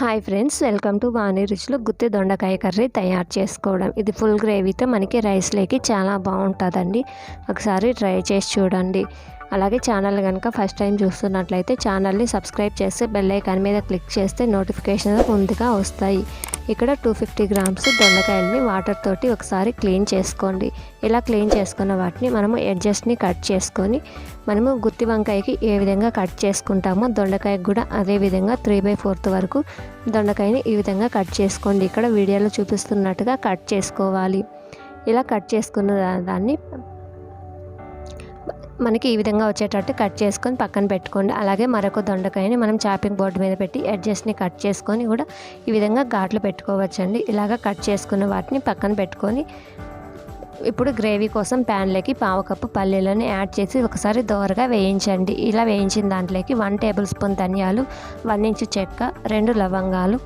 Hi friends welcome to Vani రుచిలో. గుత్తి దొండకాయ కర్రీ తయారు చేసుకోవడం. ఇది ఫుల్ గ్రేవీతో మనకి రైస్లోకి చాలా బాగుంటుందండి. ఒకసారి ట్రై చేసి చూడండి. అలాగే ఛానల్ కనుక ఫస్ట్ టైం చూస్తున్నట్లయితే ఛానల్ని సబ్స్క్రైబ్ చేస్తే బెల్ ఐకాన్ మీద క్లిక్ చేస్తే నోటిఫికేషన్ ముందుగా వస్తాయి. ఇక్కడ టూ ఫిఫ్టీ గ్రామ్స్ దొండకాయలని వాటర్ తోటి ఒకసారి క్లీన్ చేసుకోండి. ఇలా క్లీన్ చేసుకున్న వాటిని మనము ఎడ్జస్ట్ని కట్ చేసుకొని మనము గుత్తి వంకాయకి ఏ విధంగా కట్ చేసుకుంటామో దొండకాయకి కూడా అదే విధంగా త్రీ బై ఫోర్త్ వరకు దొండకాయని ఈ విధంగా కట్ చేసుకోండి. ఇక్కడ వీడియోలో చూపిస్తున్నట్టుగా కట్ చేసుకోవాలి. ఇలా కట్ చేసుకున్న దాన్ని మనకి ఈ విధంగా వచ్చేటట్టు కట్ చేసుకొని పక్కన పెట్టుకోండి. అలాగే మరొక దొండకాయని మనం చాపింగ్ బోర్డు మీద పెట్టి ఎడ్జస్ట్ని కట్ చేసుకొని కూడా ఈ విధంగా ఘాట్లు పెట్టుకోవచ్చండి. ఇలాగ కట్ చేసుకున్న వాటిని పక్కన పెట్టుకొని ఇప్పుడు గ్రేవీ కోసం ప్యాన్లోకి పావు కప్పు పల్లీలను యాడ్ చేసి ఒకసారి దోరగా వేయించండి. ఇలా వేయించిన దాంట్లోకి వన్ టేబుల్ స్పూన్ ధనియాలు వన్ ఇంచు చెక్క రెండు లవంగాలు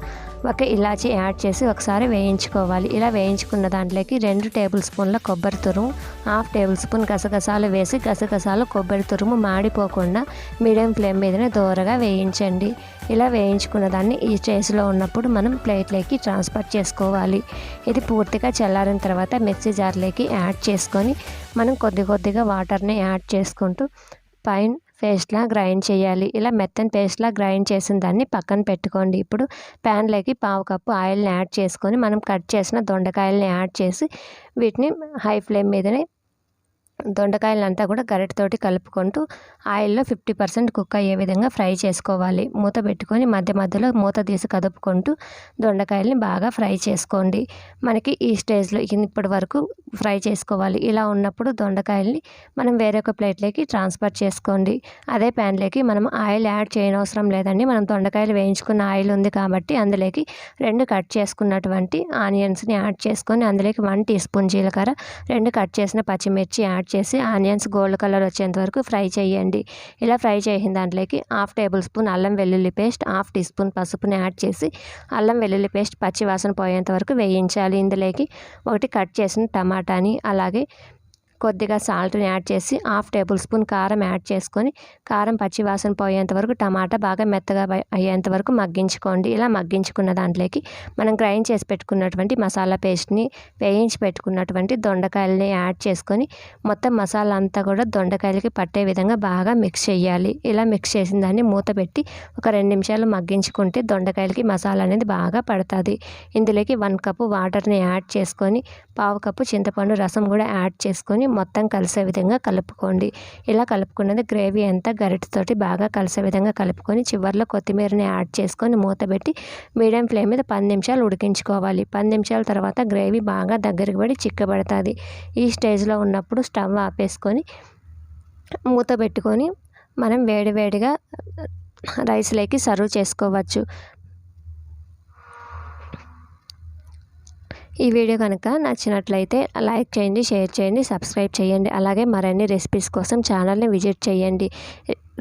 ఒక ఇలాచి యాడ్ చేసి ఒకసారి వేయించుకోవాలి. ఇలా వేయించుకున్న దాంట్లోకి రెండు టేబుల్ స్పూన్ల కొబ్బరి తురుము హాఫ్ టేబుల్ స్పూన్ గసగసాలు వేసి గసగసాలు కొబ్బరి తురుము మాడిపోకుండా మీడియం ఫ్లేమ్ మీదనే దోరగా వేయించండి. ఇలా వేయించుకున్న దాన్ని ఈ స్టేజ్లో ఉన్నప్పుడు మనం ప్లేట్లోకి ట్రాన్స్ఫర్ చేసుకోవాలి. ఇది పూర్తిగా చల్లారిన తర్వాత మిక్సీ జార్లోకి యాడ్ చేసుకొని మనం కొద్ది కొద్దిగా వాటర్ని యాడ్ చేసుకుంటూ పైన పేస్ట్లా గ్రైండ్ చేయాలి. ఇలా మెత్తని పేస్ట్లా గ్రైండ్ చేసిన దాన్ని పక్కన పెట్టుకోండి. ఇప్పుడు ప్యాన్లోకి పావు కప్పు ఆయిల్ని యాడ్ చేసుకొని మనం కట్ చేసిన దొండకాయలని యాడ్ చేసి వీటిని హై ఫ్లేమ్ మీదనే దొండకాయలంతా కూడా గరిటతోటి కలుపుకుంటూ ఆయిల్లో ఫిఫ్టీ పర్సెంట్ కుక్ అయ్యే విధంగా ఫ్రై చేసుకోవాలి. మూత పెట్టుకొని మధ్య మధ్యలో మూత తీసి కదుపుకుంటూ దొండకాయల్ని బాగా ఫ్రై చేసుకోండి. మనకి ఈ స్టేజ్లో ఇప్పటి వరకు ఫ్రై చేసుకోవాలి. ఇలా ఉన్నప్పుడు దొండకాయల్ని మనం వేరొక ప్లేట్లోకి ట్రాన్స్ఫర్ చేసుకోండి. అదే ప్యాన్లోకి మనం ఆయిల్ యాడ్ చేయనవసరం లేదండి. మనం దొండకాయలు వేయించుకున్న ఆయిల్ ఉంది కాబట్టి అందులోకి రెండు కట్ చేసుకున్నటువంటి ఆనియన్స్ని యాడ్ చేసుకొని అందులోకి వన్ టీ స్పూన్ జీలకర్ర రెండు కట్ చేసిన పచ్చిమిర్చి యాడ్ చేసి ఆనియన్స్ గోల్డ్ కలర్ వచ్చేంత వరకు ఫ్రై చేయండి. ఇలా ఫ్రై చేసిన దాంట్లోకి హాఫ్ టేబుల్ స్పూన్ అల్లం వెల్లుల్లి పేస్ట్ హాఫ్ టీ స్పూన్ పసుపుని యాడ్ చేసి అల్లం వెల్లుల్లి పేస్ట్ పచ్చి వాసన పోయేంత వరకు వేయించాలి. ఇందులోకి ఒకటి కట్ చేసిన టమాటాని అలాగే కొద్దిగా సాల్ట్ని యాడ్ చేసి హాఫ్ టేబుల్ స్పూన్ కారం యాడ్ చేసుకొని కారం పచ్చి వాసన పోయేంత వరకు టమాటా బాగా మెత్తగా అయ్యేంత వరకు మగ్గించుకోండి. ఇలా మగ్గించుకున్న దాంట్లోకి మనం గ్రైండ్ చేసి పెట్టుకున్నటువంటి మసాలా పేస్ట్ని వేయించి పెట్టుకున్నటువంటి దొండకాయలని యాడ్ చేసుకొని మొత్తం మసాలా అంతా కూడా దొండకాయలకి పట్టే విధంగా బాగా మిక్స్ చేయాలి. ఇలా మిక్స్ చేసిన దాన్ని మూత పెట్టి ఒక రెండు నిమిషాలు మగ్గించుకుంటే దొండకాయలకి మసాలా అనేది బాగా పడుతుంది. ఇందులోకి వన్ కప్పు వాటర్ని యాడ్ చేసుకొని పావు కప్పు చింతపండు రసం కూడా యాడ్ చేసుకొని మొత్తం కలిసే విధంగా కలుపుకోండి. ఇలా కలుపుకున్నది గ్రేవీ అంతా గరిటతోటి బాగా కలిసే విధంగా కలుపుకొని చివరిలో కొత్తిమీరని యాడ్ చేసుకొని మూత పెట్టి మీడియం ఫ్లేమ్ మీద పది నిమిషాలు ఉడికించుకోవాలి. పది నిమిషాల తర్వాత గ్రేవీ బాగా దగ్గరికి పడి చిక్కబడుతుంది. ఈ స్టేజ్లో ఉన్నప్పుడు స్టవ్ ఆపేసుకొని మూత పెట్టుకొని మనం వేడివేడిగా రైస్లోకి సర్వ్ చేసుకోవచ్చు. ఈ వీడియో కనుక నచ్చినట్లయితే లైక్ చేయండి షేర్ చేయండి సబ్స్క్రైబ్ చేయండి. అలాగే మరిన్ని రెసిపీస్ కోసం ఛానల్ని విజిట్ చేయండి.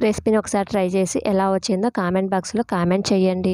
రెసిపీని ఒకసారి ట్రై చేసి ఎలా వచ్చిందో కామెంట్ బాక్స్లో కామెంట్ చేయండి.